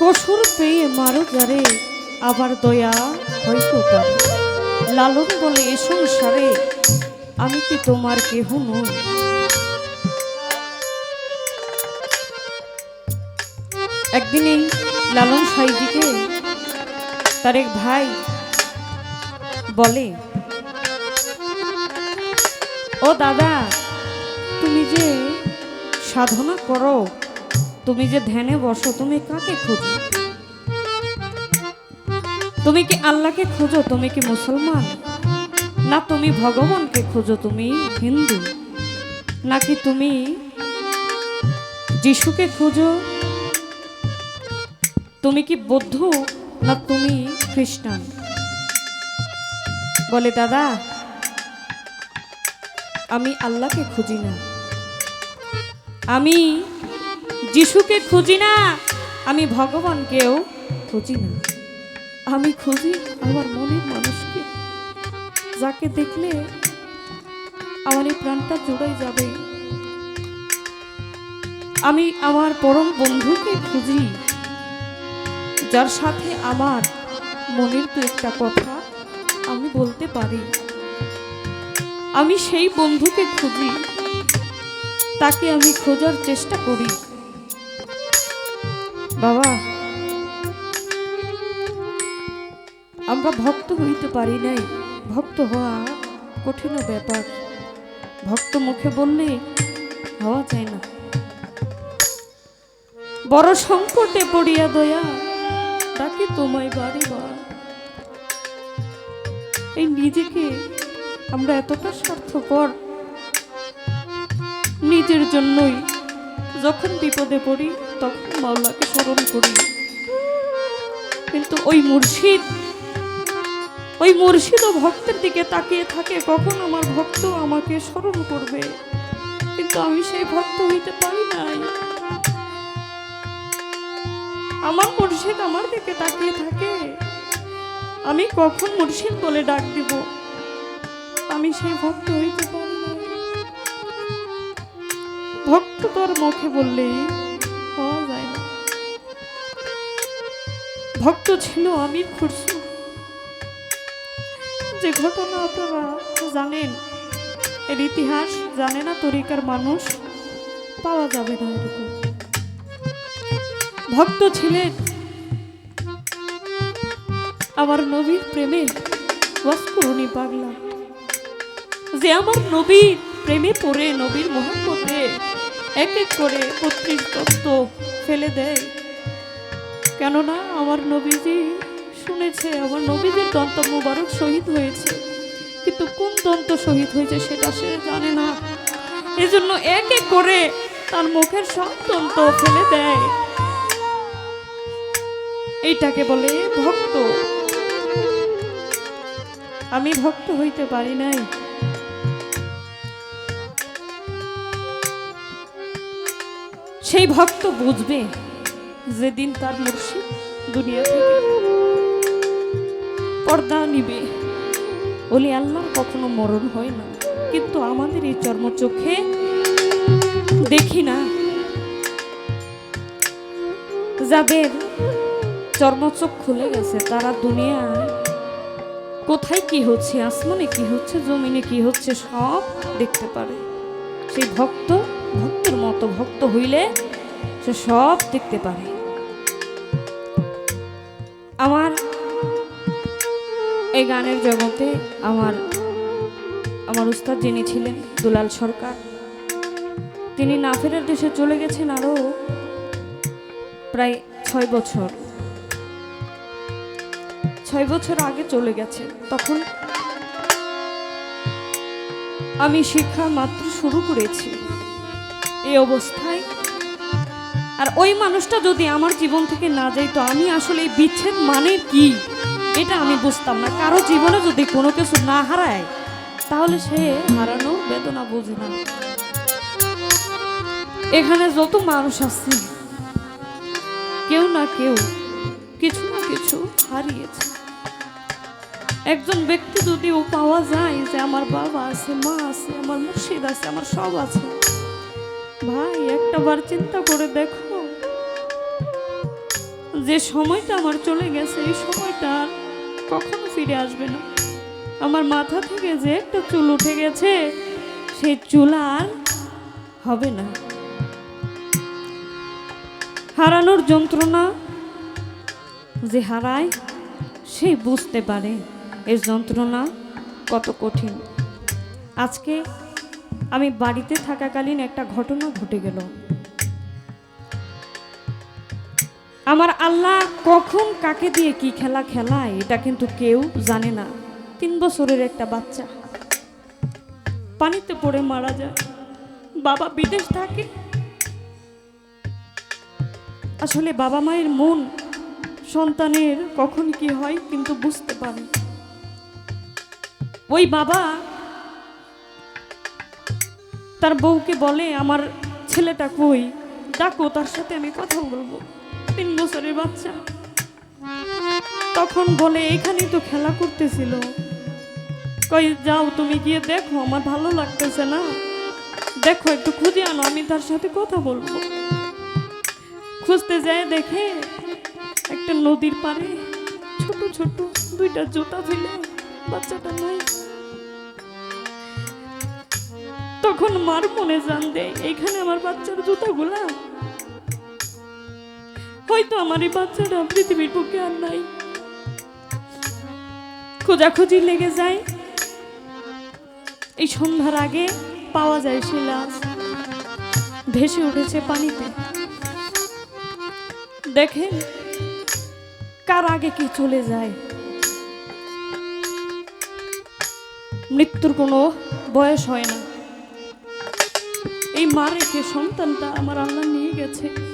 কসুর পেয়ে মারো যারে, আবার দয়া হয়তো তার। লালন বলে এ সংসারে, আমি কি তোমার কেহ নই? একদিন এই লালন সাইজিকে তার এক ভাই বলে, ও দাদা, তুমি যে সাধনা করো তুমি যে ধ্যানে বসো, তুমি কাকে খোঁজো? তুমি কি আল্লাহকে খোঁজো? তুমি কি মুসলমান? না তুমি ভগবানকে খোঁজো, তুমি হিন্দু? নাকি তুমি যিশুকে খোঁজো? তুমি কি বৌদ্ধ? না তুমি খ্রিস্টান? বলে, দাদা, আমি আল্লাহকে খুঁজি না। আমি যিশুকে খুঁজি না, আমি ভগবানকেও খুঁজি না। আমি খুঁজি আমার মনের মানুষকে, যাকে দেখলে আমার এই প্রাণটা জোড়াই যাবে। আমি আমার পরম বন্ধুকে খুঁজি, যার সাথে আমার মনের তো একটা কথা আমি বলতে পারি। আমি সেই বন্ধুকে খুঁজি, তাকে আমি খোঁজার চেষ্টা করি। বাবা। আমরা ভক্ত হইতে পারি নাই। ভক্ত হওয়া কঠিন ব্যাপার। ভক্ত মুখে বললে হওয়া যায় না। বড় সংকটে পড়িয়া দয়া তাকে তোমায় বাড়ি বা। এই নিজেকে আমরা এতটা স্বার্থপর। নিজের জন্যই যখন বিপদে পড়ি তখন মাওলাকে স্মরণ করি। কিন্তু ওই মুর্শিদ ওই মুর্শিদ ও ভক্তের দিকে তাকিয়ে থাকে, কখন আমার ভক্ত আমাকে স্মরণ করবে? কিন্তু আমি সেই ভক্ত হইতে পারি নাই। আমার মুর্শিদ আমার দিকে তাকিয়ে থাকে। আমি কখন মুর্শিদ বলে ডাক দিব? আমি সেই ভক্ত হইতে পারি ভক্ত তোর মুখে বললেই ভক্ত ছিল আমির খুরশু যে ঘটনা আপনারা জানেন, এর ইতিহাস জানে না তরিকার মানুষ, পাওয়া যাবে না এরকম। ভক্ত ছিলেন আমার নবীর প্রেমে ওয়াসপুরনি পাগলা। যে আমার নবীর প্রেমে পড়ে, নবীর মোহাম্মতে এক এক করে পত্রিক তত্ত্ব ফেলে দেয়। কেননা আমার নবীজি শুনেছে, আমার নবীজির দন্ত মুবারক শহীদ হয়েছে। কিন্তু কোন দন্ত শহীদ হয়েছে সেটা সে জানে না। এজন্য এক এক করে তার মুখের সব দন্ত ফেলে দেয়। এইটাকে বলে ভক্ত। আমি ভক্ত হইতে পারি নাই। সেই ভক্ত বুঝবে যেদিন তার মুর্শিদ দুনিয়া থেকে পর্দা নিবে, বলি আল্লাহর কখনো মরণ হয় না। কিন্তু আমাদের এই চর্মচোখে দেখি না। যাদের চর্মচোখ খুলে গেছে, তারা দুনিয়ায় কোথায় কি হচ্ছে, আসমানে কি হচ্ছে, জমিনে কি হচ্ছে, সব দেখতে পারে। সেই ভক্ত, ভক্তের মতো ভক্ত হইলে সে সব দেখতে পারে। আমার এই গানের জগতে আমার আমার উস্তাদ যিনি ছিলেন দুলাল সরকার, তিনি না ফেরার দেশে চলে গেছেন আরও প্রায় ছয় বছর। ছয় বছর আগে চলে গেছে তখন আমি শিক্ষা মাত্র শুরু করেছি। এই অবস্থায় আর ওই মানুষটা যদি আমার জীবন থেকে না যায়, তো আমি আসলে এই বিচ্ছেদ মানে কি? এটা আমি বুঝতাম না। কারও জীবনে যদি কোনো কিছু না হারায়, তাহলে সে হারানো বেদনা বোঝে না। এখানে যত মানুষ আছে, কেউ না কেউ কিছু না কিছু হারিয়েছে। একজন ব্যক্তি যদিও পাওয়া যায় যে আমার বাবা আছে, মা আছে, আমার মুর্শিদ আছে, আমার সব আছে, ভাই একটা বার চিন্তা করে দেখো। যে সময়টা আমার চলে গেছে, এই সময়টা কখনো ফিরে আসবে না। আমার মাথা থেকে যে একটা চুল উঠে গেছে, সেই চুল আর হবে না। হারানোর যন্ত্রণা যে হারায়, সে বুঝতে পারে। এর যন্ত্রণা কত কঠিন। আজকে আমি বাড়িতে থাকাকালীন একটা ঘটনা ঘটে গেল। আমার আল্লাহ কখন কাকে দিয়ে কি খেলা খেলায়, এটা কিন্তু কেউ জানে না। তিন বছরের একটা বাচ্চা। পানিতে পড়ে মারা যায়। বাবা বিদেশ থাকে। আসলে বাবা মায়ের মন সন্তানের কখন কি হয় কিন্তু বুঝতে পারে ওই বাবা তার বউকে বলে, আমার ছেলেটা কই? ডাকো, তার সাথে আমি কথা বলব। তিন বছরের বাচ্চা। তখন বলে, এখানেই তো খেলা করতেছিল। কই যাও তুমি গিয়ে দেখো, আমার ভালো লাগতেছে না। দেখো, একটু খুঁজে আনো, আমি তার সাথে কথা বলব। খুঁজতে যায় দেখে একটা নদীর পাড়ে ছোট ছোট দুইটা জুতা ফেলে বাচ্চাটা নাই। তখন মার মনে জান দেয় এইখানে আমার বাচ্চার জুতাগুলা হয়তো আমার এই বাচ্চাটা পৃথিবীর বুকে আর নাই। খোঁজাখুঁজি লেগে যায়। এই সন্ধ্যার আগে পাওয়া যায় সে লাশ। ভেসে উঠেছে পানিতে। দেখেন কার আগে কি চলে যায়। মৃত্যুর কোনো বয়স হয় না। এই মা রেখে সন্তানটা আমার আল্লাহ নিয়ে গেছে।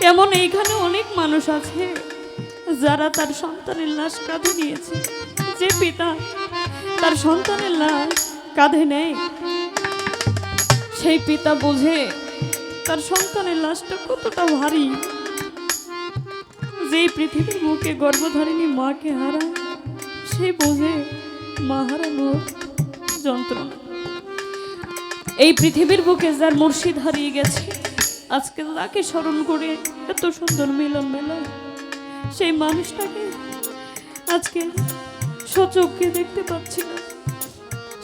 এমন এইখানে অনেক মানুষ আছে যারা তার সন্তানের লাশ কাঁধে নিয়েছে। যে পিতা তার সন্তানের লাশ কাঁধে নেয়। সেই পিতা বোঝে তার সন্তানের লাশটা কতটা ভারী। যে পৃথিবীর বুকে গর্ভধারিণী মাকে হারায়, সে বোঝে মা হারানোর যন্ত্রণা। এই পৃথিবীর বুকে যার মুর্শিদ হারিয়ে গেছে আজকে তাকে স্মরণ করে এত সুন্দর মিলন মেলন সেই মানুষটাকে আজকে সচক্ষে দেখতে পাচ্ছি না।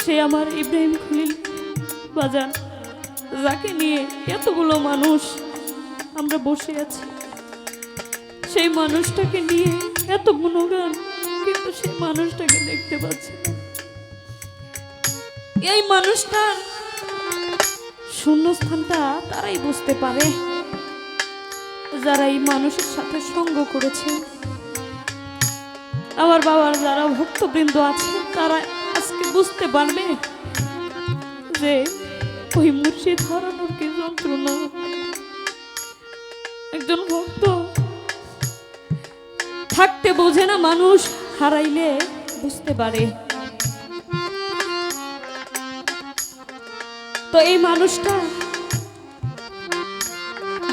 সে আমার ইব্রাহিম খলিল বাজার যাকে নিয়ে এতগুলো মানুষ আমরা বসে আছি। সেই মানুষটাকে নিয়ে এত গুণগান, কিন্তু সেই মানুষটাকে দেখতে পাচ্ছি এই মানুষটার শূন্যস্থানটা তারাই বুঝতে পারে। যারা এই মানুষের সাথে সঙ্গ করেছে, আমার বাবার যারা ভক্তবৃন্দ আছে, তারা আজকে বুঝতে পারবে যে ওই মুর্শিদ হারানোর কি যন্ত্রণা। একজন ভক্ত থাকতে বোঝে না মানুষ, হারাইলে বুঝতে পারে। তো এই মানুষটা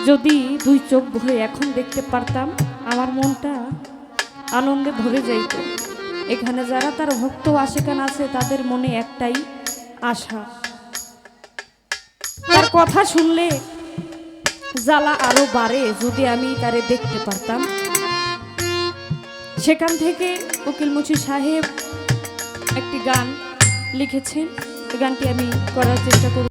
যদি দুই চোখ ভরে এখন দেখতে পারতাম, আমার মনটা আনন্দে ভরে যাইত। এখানে যারা তার ভক্ত আশেকান আছে, তাদের মনে একটাই আশা। তার কথা শুনলে জ্বালা আরও বাড়ে, যদি আমি তারে দেখতে পারতাম। সেখান থেকে উকিল মুচি সাহেব একটি গান লিখেছেন। গানটি আমি করার চেষ্টা করব।